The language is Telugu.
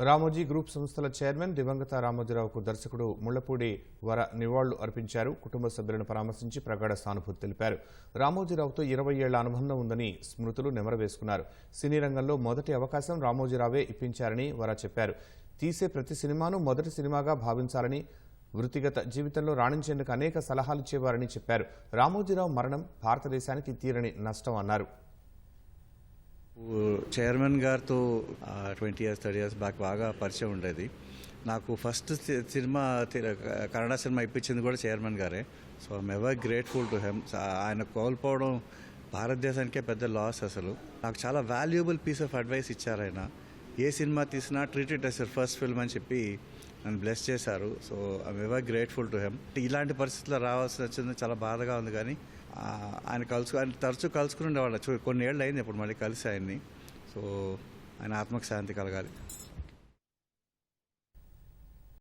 రామోజీ గ్రూప్ సంస్థల చైర్మన్ దివంగత రామోజీరావుకు దర్శకుడు ముళ్ళపూడి వర నివాళులు అర్పించారు. కుటుంబ సభ్యులను పరామర్శించి ప్రగాఢ సానుభూతి తెలిపారు. రామోజీరావుతో ఇరవై ఏళ్ళ అనుబంధం ఉందని స్మృతులు నెమరవేసుకున్నారు. సినీ రంగంలో మొదటి అవకాశం రామోజీరావే ఇప్పించారని వర చెప్పారు. తీసే ప్రతి సినిమాను మొదటి సినిమాగా భావించాలని వృత్తిగత జీవితంలో రాణించేందుకు అనేక సలహాలు ఇచ్చేవారని చెప్పారు. రామోజీరావు మరణం భారతదేశానికి తీరని నష్టం అన్నారు. చైర్మన్ గారితో twenty years thirty years back బాగా పరిచయం ఉండేది. నాకు ఫస్ట్ సినిమా కన్నడ సినిమా ఇప్పించింది కూడా చైర్మన్ గారే. So I'm ever grateful to him ఆయన కోల్పోవడం భారతదేశానికే పెద్ద లాస్ అసలు. నాకు చాలా వాల్యుబుల్ పీస్ ఆఫ్ అడ్వైస్ ఇచ్చారు ఆయన. ఏ సినిమా తీసినా ట్రీటెడ్ ఇట్ ఫస్ట్ ఫిల్మ్ అని చెప్పి నన్ను బ్లెస్ చేశారు. So I'm ever grateful to him ఇలాంటి పరిస్థితుల్లో రావాల్సి వచ్చింది చాలా బాధగా ఉంది కానీ ఆయన కలుసు ఆయన తరచూ కలుసుకుని ఉండేవాళ్ళ. చూ- కొన్ని ఏళ్ళు అయింది ఇప్పుడు మళ్ళీ కలిసి ఆయన్ని. సో ఆయన ఆత్మకు శాంతి కలగాలి.